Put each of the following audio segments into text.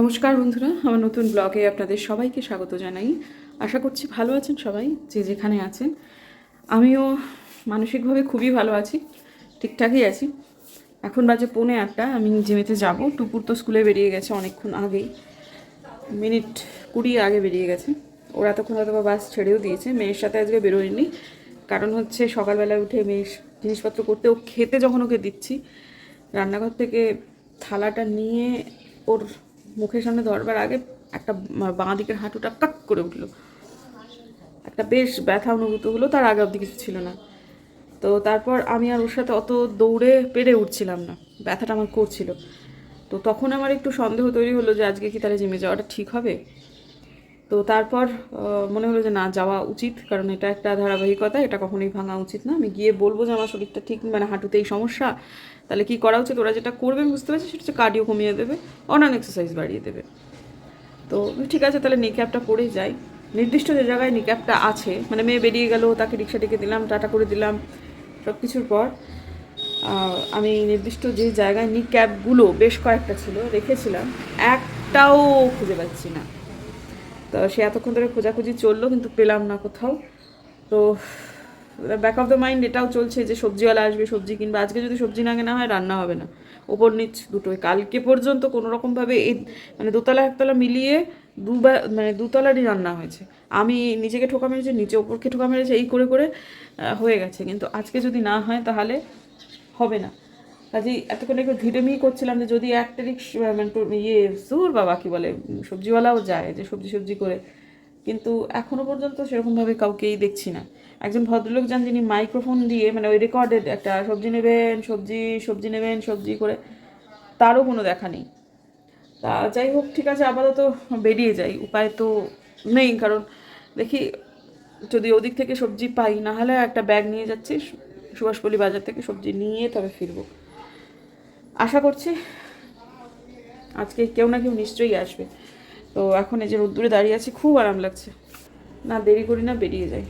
নমস্কার বন্ধুরা, আমার নতুন ব্লগে আপনাদের সবাইকে স্বাগত জানাই। আশা করছি ভালো আছেন সবাই, যে যেখানে আছেন। আমিও মানসিকভাবে খুবই ভালো আছি, ঠিকঠাকই আছি। এখন বাজে পৌনে আটটা, আমি জিমেতে যাব। টুপুর তো স্কুলে বেরিয়ে গেছে অনেকক্ষণ আগেই মিনিট কুড়ি আগে বেরিয়ে গেছে। ওরা তখন হয়তো বাস ছেড়েও দিয়েছে। মেয়ের সাথে আজকে বেরোয়নি। কারণ হচ্ছে সকালবেলা উঠে মেয়ের জিনিসপত্র করতে, ও খেতে যখন ওকে দিচ্ছি, রান্নাঘর থেকে থালাটা নিয়ে ওর মুখের সামনে ধরবার আগে একটা বাঁ দিকের হাঁটুটা কাট করে উঠল। একটা বেশ ব্যথা অনুভূত হলো, তার আগে অবধি কিছু ছিল না। তো তারপর আমি আর ওর সাথে অত দৌড়ে পেরে উঠছিলাম না, ব্যথাটা আমার করছিল। তো তখন আমার একটু সন্দেহ তৈরি হলো যে আজকে কি তাহলে জিমে যাওয়াটা ঠিক হবে? তো তারপর মনে হলো যে না, যাওয়া উচিত, কারণ এটা একটা ধারাবাহিকতা, এটা কখনোই ভাঙা উচিত না। আমি গিয়ে বলব যে আমার শরীরটা ঠিক মানে হাঁটুতেই সমস্যা, তাহলে কি করা উচিত? ওরা যেটা করবে, আমি বুঝতে পারছি, সেটা হচ্ছে কার্ডিও কমিয়ে দেবে অনান এক্সারসাইজ বাড়িয়ে দেবে। তো ঠিক আছে, তাহলে নিক্যাপটা পরেই যাই। নির্দিষ্ট যে জায়গায় নিক্যাপটা আছে মানে মেয়ে বেরিয়ে গেল, তাকে রিক্সা ডেকে দিলাম, টাটা করে দিলাম সব কিছুর পর আমি নির্দিষ্ট যে জায়গায় নি ক্যাবগুলো বেশ কয়েকটা ছিল, রেখেছিলাম, একটাও খুঁজে পাচ্ছি না। তো সে এতক্ষণ ধরে খোঁজাখুঁজি চলল, কিন্তু পেলাম না কোথাও। তো ব্যাক অফ দ্য মাইন্ড এটাও চলছে যে সবজিওয়ালা আসবে, সবজি কিনবে। আজকে যদি সবজি না কেনা হয়, রান্না হবে না। ওপর নিচ দুটোই। কালকে পর্যন্ত কোনো রকমভাবে এই মানে দোতলা, একতলা মিলিয়ে দুবার মানে দুতলারই রান্না হয়েছে। আমি নিজেকে ঠোকা মেরেছি, নিচে ওপরকে ঠোকা মেরেছে, এই করে করে হয়ে গেছে। কিন্তু আজকে যদি না হয়, তাহলে হবে না। কাজেই এতক্ষণ একটু ধীরেমি করছিলাম যে যদি একটা রিক্সা মানে ইয়ে সুর বাবা কি বলে সবজিওয়ালাও যায় যে সবজি সবজি করে। কিন্তু এখনও পর্যন্ত সেরকমভাবে কাউকেই দেখছি না। একজন ভদ্রলোক যান যিনি মাইক্রোফোন দিয়ে মানে ওই রেকর্ডেড একটা সবজি নেবেন, সবজি সবজি নেবেন, সবজি করে, তারও কোনো দেখা নেই। তা যাই হোক, ঠিক আছে, আপাতত বেরিয়ে যাই। উপায় তো নেই, কারণ দেখি যদি ওদিক থেকে সবজি পাই না হলে একটা ব্যাগ নিয়ে যাচ্ছি, সুভাষপল্লী বাজার থেকে সবজি নিয়ে তবে ফিরবো। আশা করছি আজকে কেউ না কেউ নিশ্চয়ই আসবে। তো এখন এই যে রোদ্দুরে দাঁড়িয়ে আছি, খুব আরাম লাগছে। না, দেরি করি না, বেরিয়ে যাই।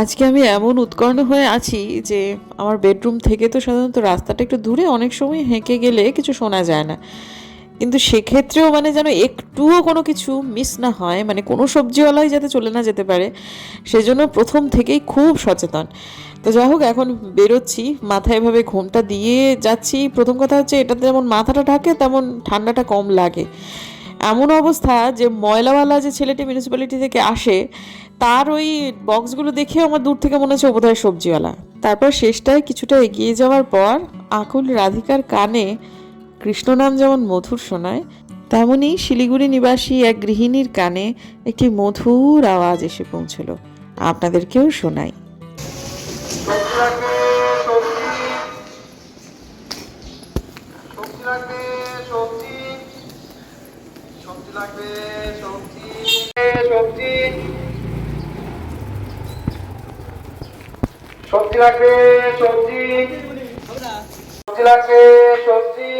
আজকে আমি এমন উৎকর্ণ হয়ে আছি যে আমার বেডরুম থেকে তো সাধারণত রাস্তাটা একটু দূরে, অনেক সময় হেঁকে গেলে কিছু শোনা যায় না। কিন্তু সেক্ষেত্রেও মানে যেন একটুও কোনো কিছু মিস না হয় মানে কোনো সবজিওয়ালাই যাতে চলে না যেতে পারে, সেজন্য প্রথম থেকেই খুব সচেতন। তো যাই হোক, এখন বেরোচ্ছি। মাথায় এভাবে ঘোমটা দিয়ে যাচ্ছি। প্রথম কথা হচ্ছে এটাতে যেমন মাথাটা ঢাকে, তেমন ঠান্ডাটা কম লাগে। এমন অবস্থা যে ময়লাওয়ালা যে ছেলেটি মিউনিসিপ্যালিটি থেকে আসে, তার ওই বক্সগুলো দেখে আমার দূর থেকে মনে হচ্ছে বোধহয় সবজিওয়ালা। তারপর শেষটায় কিছুটা এগিয়ে যাওয়ার পর আকুল রাধিকার কানে কৃষ্ণ নাম যেমন মধুর শোনায়, তেমনি শিলিগুড়ি নিবাসী এক গৃহিণীর কানে একটি মধুর আওয়াজ এসে পৌঁছল। আপনাদেরকেও শোনাই। সবজি লাগবে সবজি সবজি লাগবে সবজি সবজি সবজি লাগবে সবজি সবজি লাগবে সবজি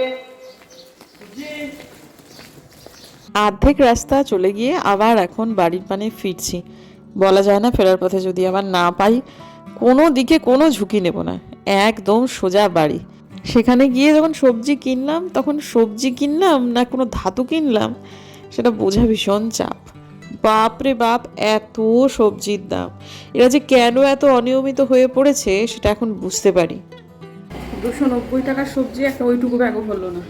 অর্ধেক রাস্তা চলে গিয়ে আবার এখন বাড়ির পানে ফিরছি। বলা যায় না ফেরার পথে যদি আবার না পাই কোনো দিকে কোনো ঝুঁকি নেব না। একদম সোজা বাড়ি। সেখানে গিয়ে যখন সবজি কিনলাম, তখন সবজি কিনলাম না কোনো ধাতু কিনলাম, সেটা বোঝা ভীষণ চাপ। বাপ রে বাপ, এত সবজির দাম। এরা যে কেন এত অনিয়মিত হয়ে পড়েছে, সেটা এখন বুঝতে পারি। দুশো নব্বই টাকার সবজি একটা ওইটুকু ব্যাগও হলো না।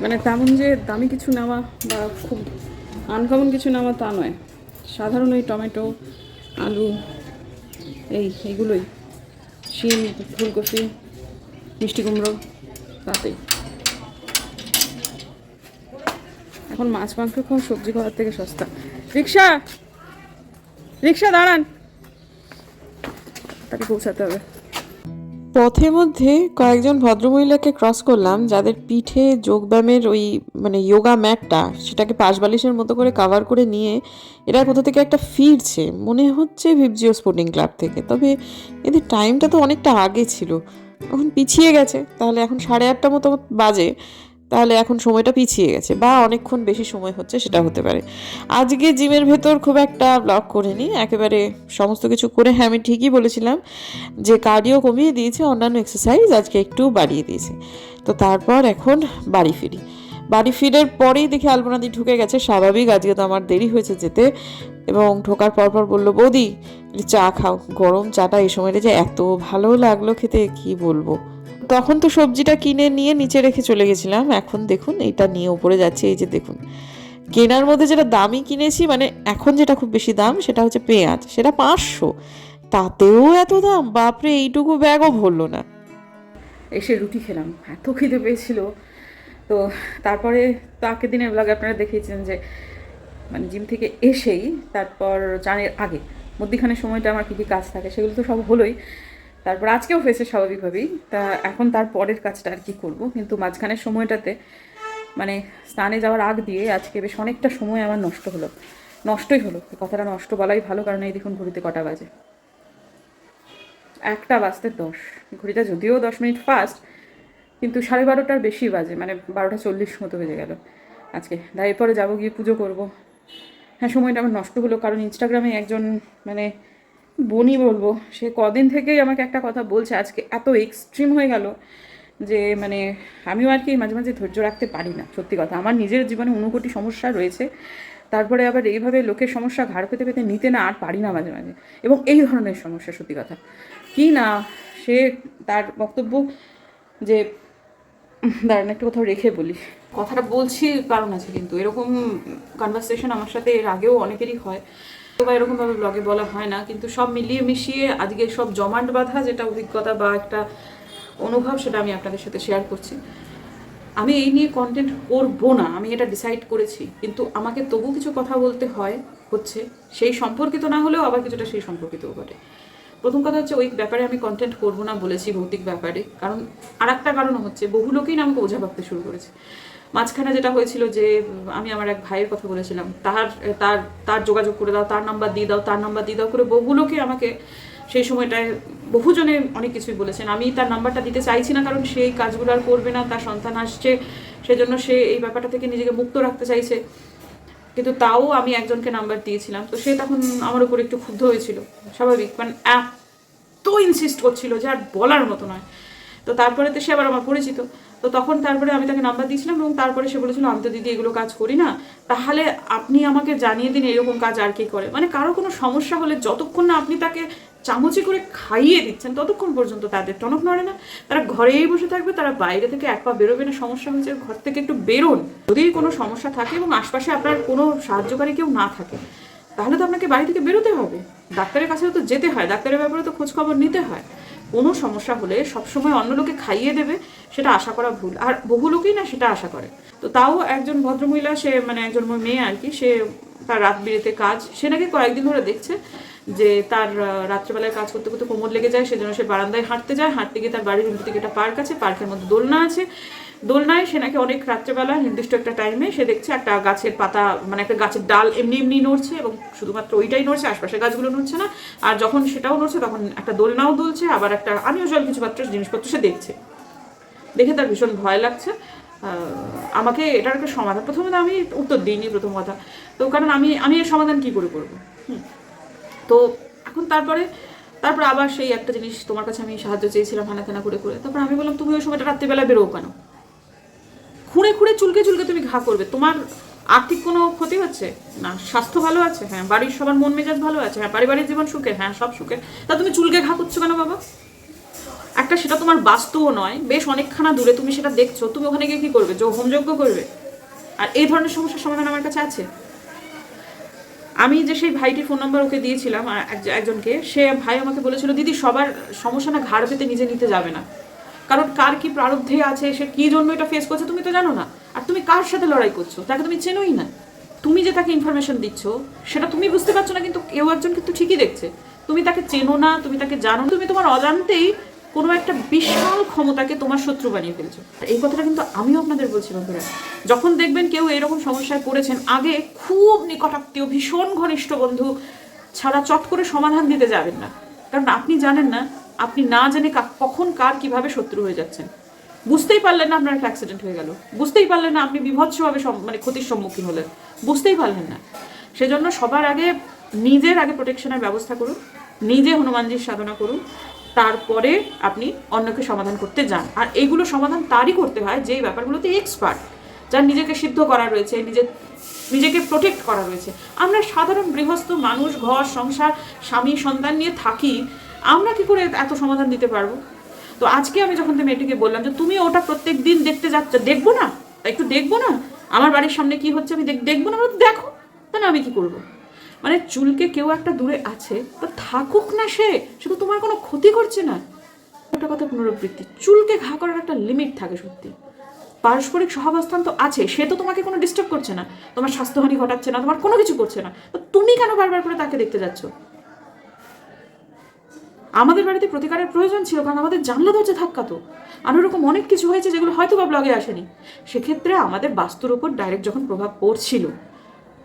মানে তেমন যে দামি কিছু নেওয়া বা খুব আনকমন কিছু নেওয়া তা নয়। সাধারণ ওই টমেটো আলু, এই, এইগুলোই। শিম, ফুলকপি, মিষ্টি কুমড়ো তাতেই এখন মাছ, মাংস খাওয়া সবজি খাওয়ার থেকে সস্তা। রিক্সা! রিক্সা, দাঁড়ান। তাকে পৌঁছাতে হবে। পথের মধ্যে কয়েকজন ভদ্রমহিলাকে ক্রস করলাম, যাদের পিঠে যোগব্যায়ামের ওই মানে যোগা ম্যাটটা, সেটাকে পাশবালিশের মতো করে কাভার করে নিয়ে এরা কোথা থেকে একটা ফিরছে, মনে হচ্ছে ভিপজিও স্পোর্টিং ক্লাব থেকে। তবে এদের টাইমটা তো অনেকটা আগে ছিল। এখন পিছিয়ে গেছে, তাহলে এখন সাড়ে আটটা মতো বাজে। তাহলে এখন সময়টা পিছিয়ে গেছে বা অনেকক্ষণ বেশি সময় হচ্ছে সেটা হতে পারে। আজকে জিমের ভেতর খুব একটা ব্লগ করিনি, একেবারে সমস্ত কিছু করে হ্যাঁ আমি ঠিকই বলেছিলাম যে কার্ডিও কমিয়ে দিয়েছে, অন্যান্য এক্সারসাইজ আজকে একটু বাড়িয়ে দিয়েছে। তো তারপর এখন বাড়ি ফিরি। বাড়ি ফিরের পরেই দেখি আলপনাদি ঢুকে গেছে, স্বাভাবিক আজকে তো আমার দেরি হয়েছে যেতে। এবং ঢোকার পর পর বলল, বৌদি চা খাও, গরম চাটা এই সময়টা যে এত ভালো লাগল খেতে, কি বলব? তখন তো সবজিটা কিনে নিয়ে নিচে রেখে চলে গেছিলাম। এখন দেখুন এটা নিয়ে উপরে যাচ্ছে, এই যে দেখুন। কেনার মধ্যে যেটা দামি কিনেছি মানে এখন যেটা খুব বেশি দাম, সেটা হচ্ছে পেঁয়াজ। সেটা পাঁচশো। তাতেও এত দাম? বাপরে, এইটুকু ব্যাগও ভরলো না। এসে রুটি খেলাম। এত খিদে পেয়েছিল। তো তারপরে তো আগের দিনের ব্লগে আপনারা দেখিয়েছেন যে মানে জিম থেকে এসেই তারপর চানের আগে, মধ্যিখানে সময়টা আমার কী কী কাজ থাকে, সেগুলো তো সব হলোই। তারপর আজকেও হয়েছে স্বাভাবিকভাবেই। তা এখন তার পরের কাজটা আর কি করব, কিন্তু মাঝখানের সময়টাতে মানে স্নানে যাওয়ার আগ দিয়ে আজকে বেশ অনেকটা সময় আমার নষ্ট হলো। নষ্টই হলো কথাটা নষ্ট বলাই ভালো, কারণ এই দেখুন ঘড়িতে কটা বাজে। একটা বাজতে দশ, ঘড়িটা যদিও দশ মিনিট ফাস্ট, কিন্তু সাড়ে বারোটার বেশি বাজে মানে বারোটা চল্লিশ মতো বেজে গেল। আজকে তাই এরপরে যাব গিয়ে পুজো করব। হ্যাঁ সময়টা আমার নষ্ট হলো, কারণ ইনস্টাগ্রামে একজন মানে বনি বলব, সে কদিন থেকেই আমাকে একটা কথা বলছে, আজকে এত এক্সট্রিম হয়ে গেল যে মানে আমিও আর কি মাঝে মাঝে ধৈর্য রাখতে পারি না, সত্যি কথা। আমার নিজের জীবনে অনুকোটি সমস্যা রয়েছে, তারপরে আবার এইভাবে লোকের সমস্যা ঘাড় পেতে পেতে নিতে না আর পারি না মাঝে মাঝে। এবং এই ধরনের সমস্যা, সত্যি কথা। কি না, সে তার বক্তব্য যে, দাঁড়ান একটা কোথাও রেখে বলি। কথাটা বলছি কারণ আছে কিন্তু, এরকম কনভারসেশন আমার সাথে এর আগেও অনেকেরই হয়। বা এরকমভাবে ব্লগে বলা হয় না, কিন্তু সব মিলিয়ে মিশিয়ে আজকে সব জমাট বাঁধা যেটা অভিজ্ঞতা বা একটা অনুভব সেটা আমি আপনাদের সাথে শেয়ার করছি। আমি এই নিয়ে কন্টেন্ট করব না, আমি এটা ডিসাইড করেছি, কিন্তু আমাকে তবু কিছু কথা বলতে হয় হচ্ছে সেই সম্পর্কিত না হলেও আবার কিছুটা সেই সম্পর্কিতও বটে প্রথম কথা হচ্ছে ওই ব্যাপারে আমি কন্টেন্ট করব না বলেছি ভৌতিক ব্যাপারে, কারণ আর একটা কারণ হচ্ছে বহু লোকেই না আমাকে ওঝা ভাবতে শুরু করেছে। মাঝখানে যেটা হয়েছিল যে, আমি আমার এক ভাইয়ের কথা বলেছিলাম তার তার তার যোগাযোগ করে দাও, তার নাম্বার দিয়ে দাও, তার নাম্বার দিয়ে দাও করে বহু লোকে আমাকে সেই সময়টায় বহুজনে অনেক কিছুই বলেছেন। আমি তার নাম্বারটা দিতে চাইছি না, কারণ সেই কাজগুলো আর করবে না, তার সন্তান আসছে, সেজন্য সে এই ব্যাপারটা থেকে নিজেকে মুক্ত রাখতে চাইছে। কিন্তু তাও আমি একজনকে নাম্বার দিয়েছিলাম, তো সে তখন আমার উপর একটু ক্ষুব্ধ হয়েছিল, স্বাভাবিক। মানে এত ইনসিস্ট করছিল যে আর বলার মতো নয়। তো তারপরে তো সে আবার আমার পরিচিত। তো তখন তারপরে আমি তাকে নাম্বার দিয়েছিলাম এবং তারপরে সে বলেছিল, আমি তো দিদি এগুলো কাজ করি না। তাহলে আপনি আমাকে জানিয়ে দিন এরকম কাজ আর কি করে। মানে কারও কোনো সমস্যা হলে যতক্ষণ না আপনি তাকে চামচি করে খাইয়ে দিচ্ছেন, ততক্ষণ পর্যন্ত তাদের টনক নড়ে না। তারা ঘরেই বসে থাকবে, তারা বাইরে থেকে এক পা বেরোবে না, সমস্যা হয়েছে ঘর থেকে একটু বেরোন। যদি কোনো সমস্যা থাকে এবং আশপাশে আপনার কোনো সাহায্যকারী কেউ না থাকে, তাহলে তো আপনাকে বাড়ি থেকে বেরোতে হবে। ডাক্তারের কাছে তো যেতে হয়, ডাক্তারের ব্যাপারে তো খোঁজ খবর নিতে হয়। কোনো সমস্যা হলে সবসময় অন্য লোকে খাইয়ে দেবে, সেটা আশা করা ভুল। আর বহু লোকেই না সেটা আশা করে। তো তাও একজন ভদ্রমহিলা, সে মানে একজন মেয়ে আর কি, সে তার রাত বিরেতে কাজ, সে নাকি কয়েকদিন ধরে দেখছে যে তার রাত্রেবেলায় কাজ করতে করতে কোমর লেগে যায়, সেজন্য সে বারান্দায় হাঁটতে যায়, হাঁটতে গিয়ে তার বাড়ির উল্টো দিকে একটা পার্ক আছে, পার্কের মধ্যে দোলনা আছে দোলনায় সে নাকি অনেক রাত্রেবেলা, নির্দিষ্ট একটা টাইমে সে দেখছে একটা গাছের পাতা মানে একটা গাছের ডাল এমনি এমনি নড়ছে এবং শুধুমাত্র ওইটাই নড়ছে, আশপাশের গাছগুলো নড়ছে না। আর যখন সেটাও নড়ছে, তখন একটা দোলনাও দুলছে, আবার একটা আনইউজুয়াল কিছু পাত্র জিনিসপত্র সে দেখছে। দেখে তার ভীষণ ভয় লাগছে। আমাকে এটার একটা সমাধান, প্রথমে তো আমি উত্তর দিইনি প্রথম কথা। তো কারণ আমি আমি এর সমাধান কি করে করব। তো এখন তারপরে, তারপর আবার সেই একটা জিনিস তোমার কাছে আমি সাহায্য চেয়েছিলাম হানা করে করে। তারপর আমি বললাম, তুমি ওই সময়টা রাত্রিবেলা বেরো কেন? খুঁড়ে খুঁড়ে চুলকে চুলকে তুমি ঘা করবে। তোমার আর্থিক কোনো ক্ষতি হচ্ছে? না, স্বাস্থ্য ভালো আছে? হ্যাঁ বাড়ির সবার মন মেজাজ ভালো আছে? হ্যাঁ পারিবারিক জীবন সুখে? হ্যাঁ সব সুখে। তা তুমি চুলকে ঘা করছ কেন বাবা? একটা সেটা তোমার বাস্তবও নয়। বেশ অনেকখানা দূরে তুমি সেটা দেখছ। তুমি ওখানে গিয়ে কি করবে? যে হোমযজ্ঞ করবে? আর এই ধরনের সমস্যার সমাধান আমার কাছে আছে? আমি যে সেই ভাইটির ফোন নাম্বার ওকে দিয়েছিলাম একজনকে, সে ভাই আমাকে বলেছিল, দিদি, সবার সমস্যা না, ঘাড় পেতে নিজে নিতে যাবে না। কারণ কার কি প্রারব্ধে আছে, সে কি জন্য এটা ফেস করছে তুমি তো জানো না। আর তুমি কার সাথে লড়াই করছ? তাকে তুমি চেনোই না। তুমি যে তাকে ইনফরমেশন দিচ্ছ, সেটা তুমি বুঝতে পারছ না, কিন্তু কেউ একজন কিন্তু ঠিকই দেখছে। তুমি তাকে চেনো না, তুমি তাকে জানো তুমি তোমার অজান্তেই কোনো একটা বিশাল ক্ষমতাকে তোমার শত্রু বানিয়ে ফেলছো। এই কথাটা কিন্তু আমিও আপনাদের বলছি বন্ধুরা যখন দেখবেন কেউ এরকম সমস্যায় পড়েছেন, আগে খুব নিকটাত্মীয়, ভীষণ ঘনিষ্ঠ বন্ধু ছাড়া চট করে সমাধান দিতে যাবেন না। কারণ আপনি জানেন না আপনি না জেনে কখন কার কীভাবে শত্রু হয়ে যাচ্ছেন। বুঝতেই পারলেন না আপনার একটা অ্যাক্সিডেন্ট হয়ে গেল। বুঝতেই পারলেন না আপনি বিভৎসভাবে মানে ক্ষতির সম্মুখীন হলেন। বুঝতেই পারলেন না। সেজন্য সবার আগে নিজের আগে প্রোটেকশনের ব্যবস্থা করুন। নিজে হনুমানজির সাধনা করুন। তারপরে আপনি অন্যকে সমাধান করতে যান। আর এইগুলো সমাধান তারই করতে হয় যেই ব্যাপারগুলোতে এক্সপার্ট যার নিজেকে সিদ্ধ করা রয়েছে, নিজের নিজেকে প্রোটেক্ট করা রয়েছে। আমরা সাধারণ গৃহস্থ, মানুষ, ঘর, সংসার, স্বামী, সন্তান নিয়ে থাকি। আমরা কি করে এত সমাধান দিতে পারব? তো আজকে আমি যখন তুমি মেয়েটিকে বললাম যে তুমি ওটা প্রত্যেক দিন দেখতে যাচ্ছ, দেখব না? একটু দেখব না? আমার বাড়ির সামনে কি হচ্ছে আমি দেখ- দেখব না? দেখো। তাহলে আমি কি করব? মানে চুলকে কেউ একটা দূরে আছে, তো থাকুক না সে শুধু তোমার কোনো ক্ষতি করছে না। ওটা কথা পুনরাবৃত্তি, চুলকে ঘা করার একটা লিমিট থাকে সত্যি। পারস্পরিক সহাবস্থান তো আছে, সে তো তোমাকে কোনো ডিস্টার্ব করছে না। তোমার স্বাস্থ্যহানি ঘটাচ্ছে না, তোমার কোনো কিছু করছে না। তো তুমি কেন বারবার করে তাকে দেখতে যাচ্ছ? আমাদের বাড়িতে প্রতিকারের প্রয়োজন ছিল, কারণ আমাদের জানলা দরজা ধাক্কা তো। আর ওরকম অনেক কিছু হয়েছে যেগুলো হয়তো বা ব্লগে আসেনি। সেক্ষেত্রে আমাদের বাস্তুর ওপর ডাইরেক্ট যখন প্রভাব পড়ছিল,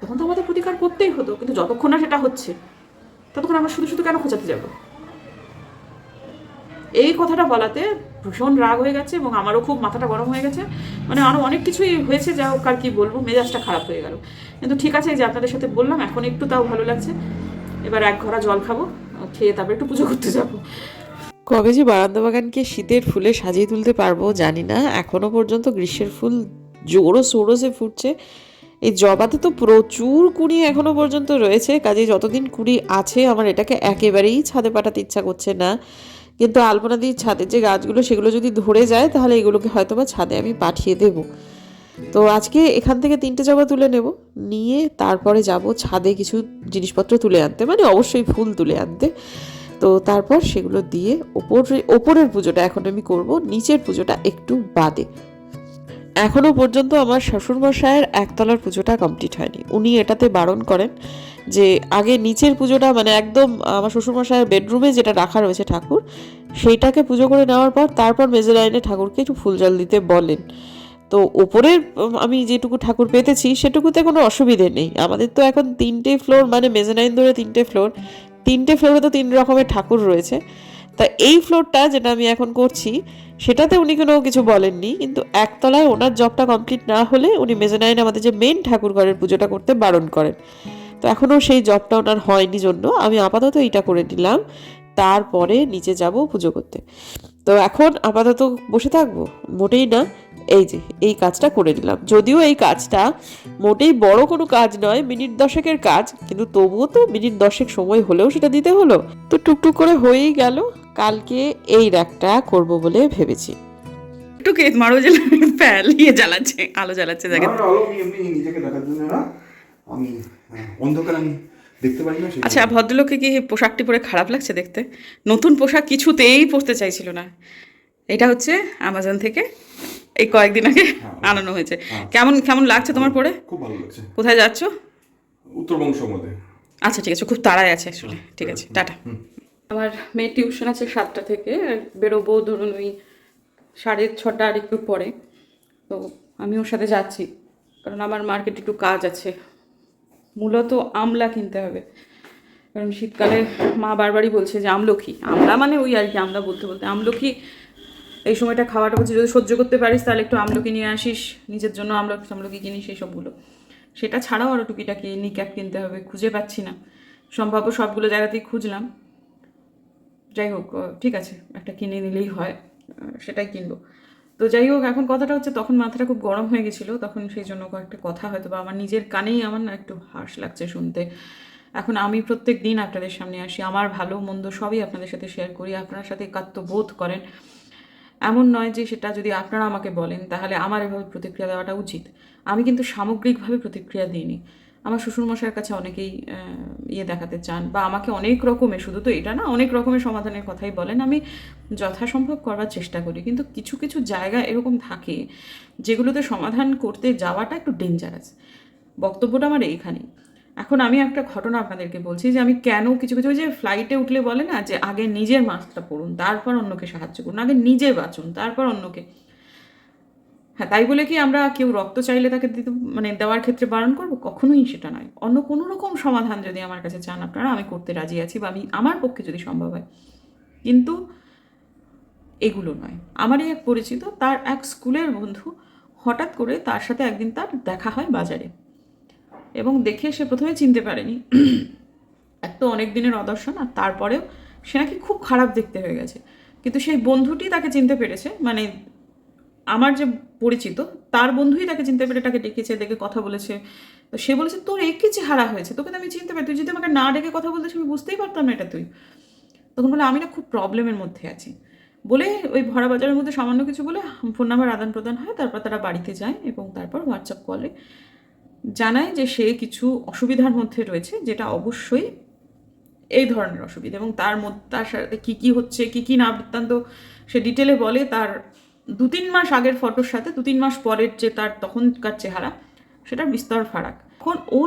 তখন তো আমাদের প্রতিকার করতেই হতো, কিন্তু যতক্ষণ না সেটা হচ্ছে, ততক্ষণ আমরা শুধু শুধু কেন খোঁচাতে যাব? এই কথাটা বলাতে ভীষণ রাগ হয়ে গেছে এবং আমারও খুব মাথাটা গরম হয়ে গেছে। মানে আরও অনেক কিছুই হয়েছে, যা হোক আর কি বলব, মেজাজটা খারাপ হয়ে গেল। কিন্তু ঠিক আছে যে আপনাদের সাথে বললাম, এখন একটু তাও ভালো লাগছে। এবার এক ঘোড়া জল খাব। খেয়ে তারপরে একটু পুজো করতে যাব। কবে যে বারান্দা বাগানকে শীতের ফুলে সাজিয়ে তুলতে পারব জানি না। এখনও পর্যন্ত গ্রীষ্মের ফুল জোরো সোরোসে ফুটছে। এই জবাতে তো প্রচুর কুড়ি এখনও পর্যন্ত রয়েছে। কাজে যতদিন কুড়ি আছে, আমার এটাকে একেবারেই ছাদে পাঠাতে ইচ্ছা করছে না। কিন্তু আলপনাদির ছাদের যে গাছগুলো, সেগুলো যদি ধরে যায়, তাহলে এগুলোকে হয়তো বা ছাদে আমি পাঠিয়ে দেবো। তো আজকে এখান থেকে তিনটে জবা তুলে নেব। নিয়ে তারপরে যাব ছাদে কিছু জিনিসপত্র তুলে আনতে মানে অবশ্যই ফুল তুলে আনতে। তো তারপর সেগুলো দিয়ে ওপরে, ওপরের পুজোটা এখন আমি করব, নিচের পুজোটা একটু বাদে। এখনও পর্যন্ত আমার শ্বশুরমশায়ের একতলার পুজোটা কমপ্লিট হয়নি। উনি এটাতে বারণ করেন যে আগে নিচের পুজোটা মানে একদম আমার শ্বশুরমশায়ের বেডরুমে যেটা রাখা রয়েছে ঠাকুর, সেইটাকে পুজো করে নেওয়ার পর তারপর মেজে লাইনে ঠাকুরকে একটু ফুল জল দিতে বলেন। তো ওপরের আমি যেটুকু ঠাকুর পেতেছি সেটুকুতে কোনো অসুবিধে নেই। আমাদের তো এখন তিনটে ফ্লোর মানে মেজানাইন ধরে তিনটে ফ্লোর তিনটে ফ্লোরে তো তিন রকমের ঠাকুর রয়েছে। তা এই ফ্লোরটা যেটা আমি এখন করছি, সেটাতে উনি কোনো কিছু বলেননি, কিন্তু একতলায় ওনার জবটা কমপ্লিট না হলে উনি মেজানাইন আমাদের যে মেন ঠাকুর ঘরের পুজোটা করতে বারণ করেন। তো এখনও সেই জবটা ওনার হয়নি জন্য আমি আপাতত এইটা করে নিলাম। তারপরে নিচে যাব পুজো করতে। তো এখন আপাতত বসে থাকব। মোটেই না এই যে এই কাজটা করে নিলাম। যদিও এই কাজটা মোটেই বড় কোনো কাজ নয় মিনিট দশেকের কাজ কিন্তু তবুও তো মিনিট দশেক সময় হলেও সেটা দিতে হলো। তো টুকটুক করে হয়েই গেল। কালকে এই র্যাকটা করব বলে ভেবেছি। একটু কে মারো জ্বালা প্যাল ইয়ে জ্বালাচ্ছে আলো জ্বালাচ্ছে দেখে। আলো আমি এমনি নিজেকে দেখার জন্য না। আমি হ্যাঁ, অন্ধকার আমি দেখতে পারি না আচ্ছা ভদ্রলোককে কি পোশাকটি পরে খারাপ লাগছে দেখতে? নতুন পোশাক কিছুতেই পরতে চাইছিল না। এটা হচ্ছে অ্যামাজন থেকে এই কয়েকদিন আগে আনানো হয়েছে। কেমন কেমন লাগছে তোমার পরে? খুব ভালো লাগছে। কোথায় যাচ্ছ? উত্তরবঙ্গ মধ্যে। আচ্ছা ঠিক আছে খুব তাড়ায় আছে আসলে। ঠিক আছে টাটা। আমার মেয়ে টিউশন আছে সাতটা থেকে বেরোবো ধরুন ওই সাড়ে ছটা আর একটু পরে। তো আমি ওর সাথে যাচ্ছি কারণ আমার মার্কেটে একটু কাজ আছে। মূলত আমলা কিনতে হবে। কারণ শীতকালে মা বারবারই বলছে যে আমলকি আমলা মানে ওই আর কি, আমলা বলতে বলতে। আমলকি এই সময়টা খাওয়াটা বলছে যদি সহ্য করতে পারিস, তাহলে একটু আমলকি নিয়ে আসিস, নিজের জন্য আমলকি আমলকি কিনিস এই সবগুলো সেটা ছাড়াও আরও টুকিটাকি নিক্যাপ কিনতে হবে, খুঁজে পাচ্ছি না। সম্ভাব্য সবগুলো জায়গাতেই খুঁজলাম। যাই হোক ঠিক আছে, একটা কিনে নিলেই হয় সেটাই কিনবো। তো যাই হোক, এখন কথাটা হচ্ছে তখন মাথাটা খুব গরম হয়ে গেছিল, তখন সেই জন্য কয়েকটা কথা হয়তো বা আমার নিজের কানেই আমার না একটু হার্শ লাগছে শুনতে। এখন আমি প্রত্যেক দিন আপনাদের সামনে আসি, আমার ভালো মন্দ সবই আপনাদের সাথে শেয়ার করি, আপনার সাথে একাত্ম বোধ করেন। এমন নয় যে সেটা যদি আপনারা আমাকে বলেন, তাহলে আমার এভাবে প্রতিক্রিয়া দেওয়াটা উচিত। আমি কিন্তু সামগ্রিকভাবে প্রতিক্রিয়া দিইনি। আমার শ্বশুরমশাইয়ের কাছে অনেকেই ইয়ে দেখাতে চান বা আমাকে অনেক রকমের, শুধু তো এটা না, অনেক রকমের সমাধানের কথাই বলেন। আমি যথাসম্ভব করবার চেষ্টা করি। কিন্তু কিছু কিছু জায়গা এরকম থাকে যেগুলোতে সমাধান করতে যাওয়াটা একটু ডেঞ্জারাস বক্তব্যটা আমার এইখানেই। এখন আমি একটা ঘটনা আপনাদেরকে বলছি যে আমি কেন কিছু কিছু ওই যে ফ্লাইটে উঠলে বলে না যে আগে নিজের মাস্কটা পরুন, তারপর অন্যকে সাহায্য করুন, আগে নিজে বাঁচুন, তারপর অন্যকে হ্যাঁ তাই বলে কি আমরা কেউ রক্ত চাইলে তাকে দিতে মানে দেওয়ার ক্ষেত্রে বারণ করব? কখনোই সেটা নয়। অন্য কোনো রকম সমাধান যদি আমার কাছে চান আপনারা, আমি করতে রাজি আছি বা আমি, আমার পক্ষে যদি সম্ভব হয়। কিন্তু এগুলো নয়। আমারই এক পরিচিত, তার এক স্কুলের বন্ধু হঠাৎ করে তার সাথে একদিন তার দেখা হয় বাজারে। এবং দেখে সে প্রথমে চিনতে পারেনি। এক তো অনেক দিনের অদর্শন আর তারপরেও সে নাকি খুব খারাপ দেখতে হয়ে গেছে। কিন্তু সেই বন্ধুটি তাকে চিনতে পেরেছে মানে আমার যে পরিচিত, তার বন্ধুই তাকে চিনতে পেরে তাকে ডেকেছে, দেখে কথা বলেছে। তো সে বলেছে, তোর একই চেহারা হয়েছে? তোকে তো আমি চিনতে পারি। তুই যদি আমাকে না ডেকে কথা বলতে আমি বুঝতেই পারতাম না এটা তুই। তখন বলে, আমি না খুব প্রবলেমের মধ্যে আছি। বলে ওই ভরা বাজারের মধ্যে সামান্য কিছু বলে ফোন নাম্বার আদান প্রদান হয়, তারপর তারা বাড়িতে যায় এবং তারপর হোয়াটসঅ্যাপ কলে জানায় যে সে কিছু অসুবিধার মধ্যে রয়েছে, যেটা অবশ্যই এই ধরনের অসুবিধা এবং তার মধ্যে তার সাথে কী কী হচ্ছে, কী কী না বৃত্তান্ত সে ডিটেলে বলে, তার দু তিন মাস আগের ফটোর সাথে দু তিন মাস পরের যে তার তখনকার চেহারা সেটার বিস্তর ফারাক। এখন ও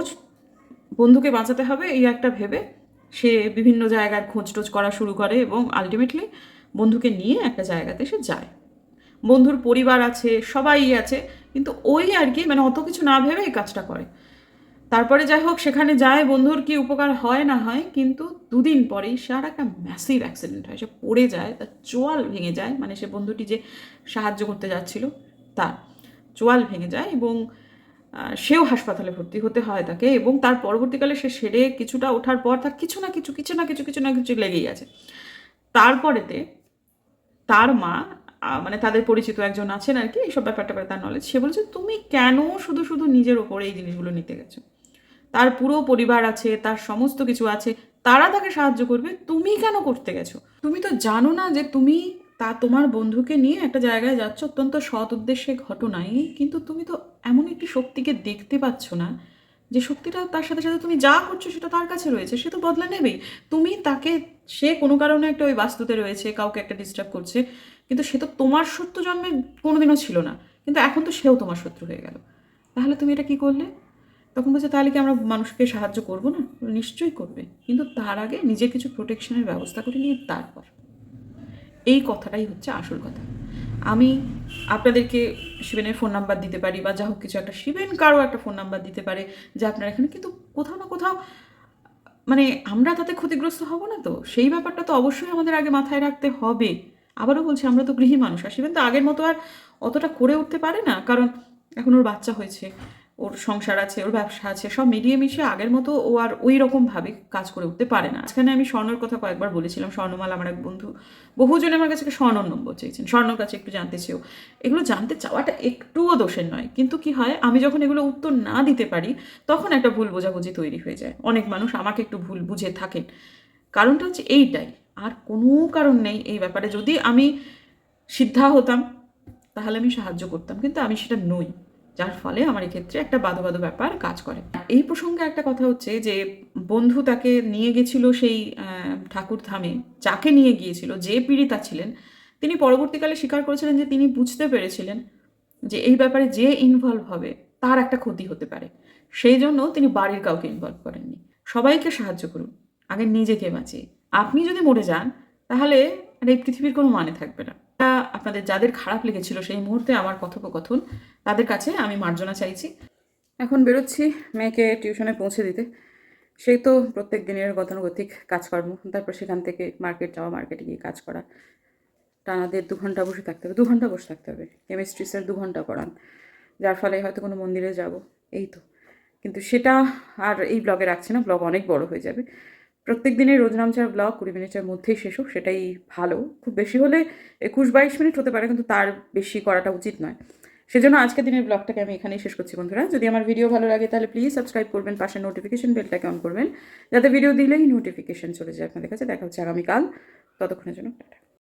বন্ধুকে বাঁচাতে হবে, এই একটা ভেবে সে বিভিন্ন জায়গার খোঁজ টোজ করা শুরু করে এবং আলটিমেটলি বন্ধুকে নিয়ে একটা জায়গাতে সে যায়। বন্ধুর পরিবার আছে, সবাই আছে, কিন্তু ওই আর কি মানে অত কিছু না ভেবে এই কাজটা করে। তারপরে যাই হোক সেখানে যায়, বন্ধুর কি উপকার হয় না হয়, কিন্তু দুদিন পরেই সে আর একটা ম্যাসিভ অ্যাক্সিডেন্ট হয়। সে পড়ে যায়, তার চোয়াল ভেঙে যায় মানে সে বন্ধুটি যে সাহায্য করতে যাচ্ছিল, তার চোয়াল ভেঙে যায় এবং সেও হাসপাতালে ভর্তি হতে হয় তাকে এবং তার পরবর্তীকালে সে সেরে কিছুটা ওঠার পর তার কিছু না কিছু কিছু না কিছু কিছু না কিছু লেগেই আছে। তারপরেতে তার মা মানে তাদের পরিচিত একজন আছেন আর কি এইসব ব্যাপারটা তার নলেজ সে বলছে, তুমি কেন শুধু শুধু নিজের ওপরে এই জিনিসগুলো নিতে গেছো? তার পুরো পরিবার আছে, তার সমস্ত কিছু আছে, তারা তাকে সাহায্য করবে, তুমি কেন করতে গেছো? তুমি তো জানো না যে তুমি তা তোমার বন্ধুকে নিয়ে একটা জায়গায় যাচ্ছ, অত্যন্ত সৎ উদ্দেশ্যে ঘটনায়, কিন্তু তুমি তো এমন একটি শক্তিকে দেখতে পাচ্ছ না, যে শক্তিটা তার সাথে সাথে তুমি যা করছ সেটা তার কাছে রয়েছে, সে তো বদলা নেবেই। তুমি তাকে, সে কোনো কারণে একটা ওই বাস্তুতে রয়েছে, কাউকে একটা ডিস্টার্ব করছে, কিন্তু সে তো তোমার শত্রু জন্মে কোনোদিনও ছিল না, কিন্তু এখন তো সেও তোমার শত্রু হয়ে গেল। তাহলে তুমি এটা কি করলে? তখন বলছে, তাহলে কি আমরা মানুষকে সাহায্য করব না? নিশ্চয়ই করবে। কিন্তু তার আগে নিজের কিছু প্রোটেকশনের ব্যবস্থা করে নিয়ে তারপর। এই কথাটাই হচ্ছে আসল কথা। আমি আপনাদেরকে শিবেনের ফোন নাম্বার দিতে পারি বা যা হোক কিছু একটা, শিবেন কারও একটা ফোন নাম্বার দিতে পারে যে আপনার এখানে, কিন্তু কোথাও না কোথাও মানে আমরা তাতে ক্ষতিগ্রস্ত হব না তো। সেই ব্যাপারটা তো অবশ্যই আমাদের আগে মাথায় রাখতে হবে। আবারও বলছি, আমরা তো গৃহী মানুষ, আর শিবেন তো আগের মতো আর অতটা করে উঠতে পারে না। কারণ এখন ওর বাচ্চা হয়েছে। ওর সংসার আছে, ওর ব্যবসা আছে, সব মিলিয়ে মিশিয়ে আগের মতো ও আর ওই রকমভাবে কাজ করে উঠতে পারে না। আজখানে আমি স্বর্ণর কথা কয়েকবার বলেছিলাম, স্বর্ণমাল আমার এক বন্ধু, বহুজন আমার কাছে স্বর্ণর নম্বর চেয়েছেন, স্বর্ণর কাছে একটু জানতে চেয়েও। এগুলো জানতে চাওয়াটা একটুও দোষের নয়, কিন্তু কি হয়, আমি যখন এগুলো উত্তর না দিতে পারি, তখন একটা ভুল বোঝাবুঝি তৈরি হয়ে যায়। অনেক মানুষ আমাকে একটু ভুল বুঝে থাকেন। কারণটা হচ্ছে এইটাই, আর কোনো কারণ নেই এই ব্যাপারে। যদি আমি সিদ্ধা হতাম, তাহলে আমি সাহায্য করতাম, কিন্তু আমি সেটা নই। যার ফলে আমার এক্ষেত্রে একটা বাধো বাধো ব্যাপার কাজ করে। এই প্রসঙ্গে একটা কথা হচ্ছে যে, বন্ধু তাকে নিয়ে গেছিল সেই ঠাকুর ধামে, যাকে নিয়ে গিয়েছিল, যে পীড়িতা ছিলেন, তিনি পরবর্তীকালে স্বীকার করেছিলেন যে তিনি বুঝতে পেরেছিলেন যে এই ব্যাপারে যে ইনভলভ হবে, তার একটা ক্ষতি হতে পারে। সেই জন্য তিনি বাড়ির কাউকে ইনভলভ করেননি। সবাইকে সাহায্য করুন, আগে নিজেকে বাঁচিয়ে। আপনি যদি মরে যান, তাহলে আর এই পৃথিবীর কোনো মানে থাকবে না। আপনাদের যাদের খারাপ লেগেছিল সেই মুহূর্তে আমার কথোপকথন, তাদের কাছে আমি মার্জনা চাইছি। এখন বেরোচ্ছি মেয়েকে টিউশনে পৌঁছে দিতে। সেই তো প্রত্যেক দিনের গতানুগতিক কাজকর্ম, তারপর সেখান থেকে মার্কেট যাওয়া, মার্কেটে গিয়ে কাজ করা। টানা দেড় দু ঘণ্টা বসে থাকতে হবে, দু ঘণ্টা বসে থাকতে হবে। কেমিস্ট্রি স্যার দু ঘণ্টা পড়ান, যার ফলে হয়তো কোনো মন্দিরে যাব, এই তো। কিন্তু সেটা আর এই ব্লগে রাখছি না ব্লগ অনেক বড় হয়ে যাবে। প্রত্যেক দিনের রোজনামচার ব্লগ কুড়ি মিনিটের মধ্যেই শেষ হোক, সেটাই ভালো। খুব বেশি হলে একুশ বাইশ মিনিট হতে পারে, কিন্তু তার বেশি করাটা উচিত নয়। সেজন্য আজকের দিনের ব্লগটাকে আমি এখানেই শেষ করছি বন্ধুরা। যদি আমার ভিডিও ভালো লাগে, তাহলে প্লিজ সাবস্ক্রাইব করবেন, পাশে নোটিফিকেশন বেলটাকে অন করবেন। যাতে ভিডিও দিলেই নোটিফিকেশন চলে যায়। আপনাদের কাছে দেখা হচ্ছে আগামীকাল। ততক্ষণের জন্য টাটা।